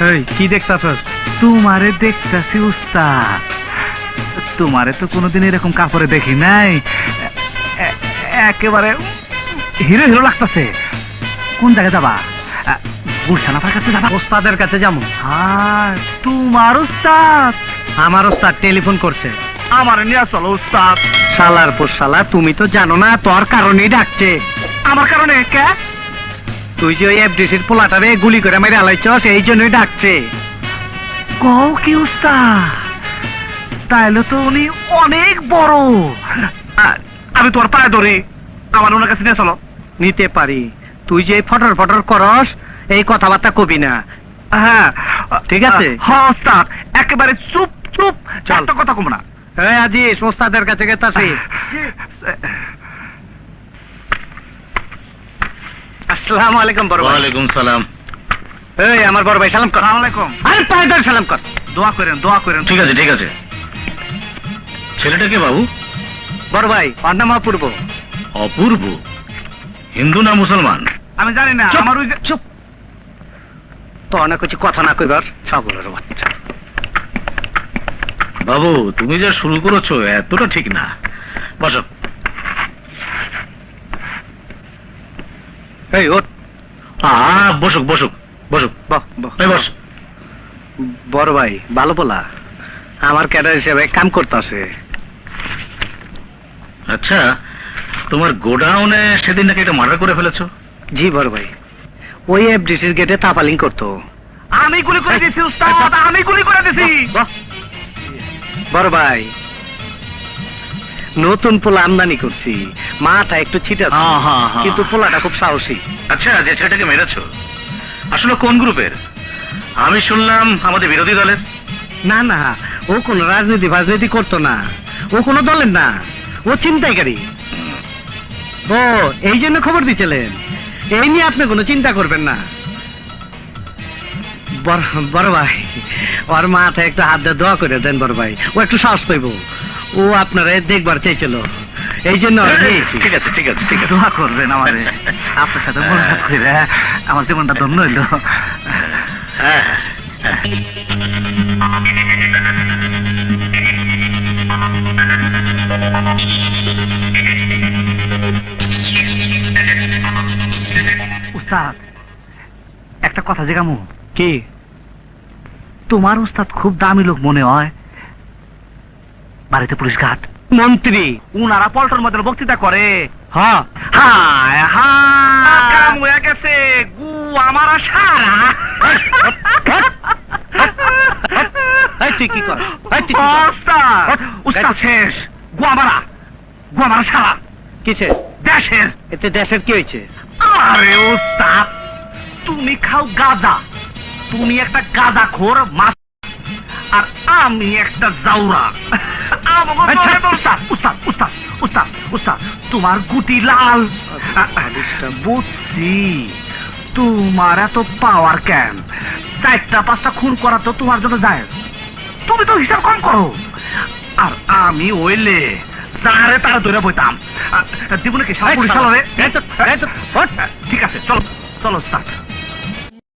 এই কি দেখতাছস তোমারে দেখতেছি উস্তাদ। তোমারে তো কোনোদিন এরকম কাপড়ে দেখি নাই। একেবারে হিরো হিরো লাগতেছে। কোন জায়গায় যাবা? আ, গুলশান আপার কাছে যাবা? ওস্তাদের কাছে যেমন হ্যাঁ তোমার উস্তাদ? আমার ওস্তাদ টেলিফোন করছে। আমার নিয়ে চলো উস্তাদ। শালার পর শালা তুমি তো জানো না তোর কারণেই ডাকছে। আমার কারণে? কে? তুই যে ওই এফডিসির পোলাটারে গুলি করে মেরে আলাইছস এই জন্যই ডাকছে। কও কি উস্তাদ? তাইলে তো উনি অনেক বড়। আমি তোমার পায়ে ধরি। আমার ওনার কাছে নিয়ে চলো। নিতে পারি। তুই যে ফটর ফটর করস এই কথাবার্তা কবি না। হ্যাঁ ঠিক আছে? হ্যাঁ ওস্তাদ একেবারে চুপ চুপ। চল। কথা কম না। এই আজিস ওস্তাদের কাছে গেতাছি। আসসালামু আলাইকুম বড় ভাই। ওয়ালাইকুম সালাম। এই আমার বড় ভাই সালাম কর। আলাইকুম। আরে পায়ে ধরে সালাম কর। দোয়া করেন দোয়া করেন। ঠিক আছে ঠিক আছে। ছেলেটা কে বাবু? বড় ভাই ওর নাম অপূর্ব। অপূর্ব? হিন্দু না মুসলমান? আমি জানি না আমার ওই চুপ। তো অনেক কিছু কথা না কইবার ছাগলের বাচ্চা। বাবু তুমি যা শুরু করেছ এতটা ঠিক না। বসো। এই ওঠ। আ বসুক বসুক বসুক। বাহ বাহ বস। বড় ভাই ভালো বলা আমার ক্যাডার হিসেবে কাম করতেছে আচ্ছা তোমার গোডাউনে সেদিন নাকি একটা মার্ডার করে ফেলেছো? জি বড় ভাই। ওই এফডিসির গেটে তাপালিং করতো। আমি গুলি করে দিছি উস্তাদ আমি গুলি করে দিছি বড় ভাই নতুন পোলা আমদানি করছি। মাথা একটু ছিটা হ্যাঁ, হ্যাঁ, হ্যাঁ। কিন্তু পোলাটা খুব সাহসী। আচ্ছা যে ছেলেটাকে মেরেছো আসলে কোন গ্রুপের? আমি শুনলাম আমাদের বিরোধী দলের। না না ও কোন রাজনীতি ফাজনীতি করতো না। ও কোনো দলের না। ও চিন্তাইকারী ও এই জন্য খবর দিচ্ছিলেন। এই নিয়ে আপনি কোনো চিন্তা করবেন না। বড়- বড় ভাই ওর মাথায় একটু হাত দিয়ে দোয়া করে দেন বড় ভাই। ও একটু সাহস পাইব। ও আপনারা দেখবার চাইছিল এই জন্য ঠিক আছে ঠিক আছে ঠিক আছে। দোয়া করবেন আমারে আপনার সাথে মোলাকাত করে আমার জীবনটা ধন্য হইল। হ্যাঁ হ্যাঁ। উস্তাদ একটা কথা জিগামু। কি? তোমার উস্তাদ খুব দামি লোক মনে হয়। বাড়িতে পুলিশ ঘাট। মন্ত্রী উনারা পল্টন মধ্যে বক্তৃতা করে। হ্যাঁ হায় হায়। হয়ে গেছে গু আমার সারা। কর? শেষ। সারা। কিসে দেশের। এতে দেশের কি হয়েছে? আরে উস্তাদ তুমি খাও গাঁজা তুমি একটা গাঁজা খোর মাছ। আর আমি একটা জাউরা। আচ্ছা। উস্তাদ উস্তাদ উস্তাদ উস্তাদ উস্তাদ তোমার গুটি লাল। বুঝছি। তোমার এত পাওয়ার কেন? চারটা পাঁচটা খুন করা তো তোমার জন্য যায়। তুমি তো হিসাব কম করো। আর আমি ওইলে তারে তারা ধরে বইতাম। জীবনে কি তো, ওঠ। ঠিক আছে চলো চলো স্টার্ট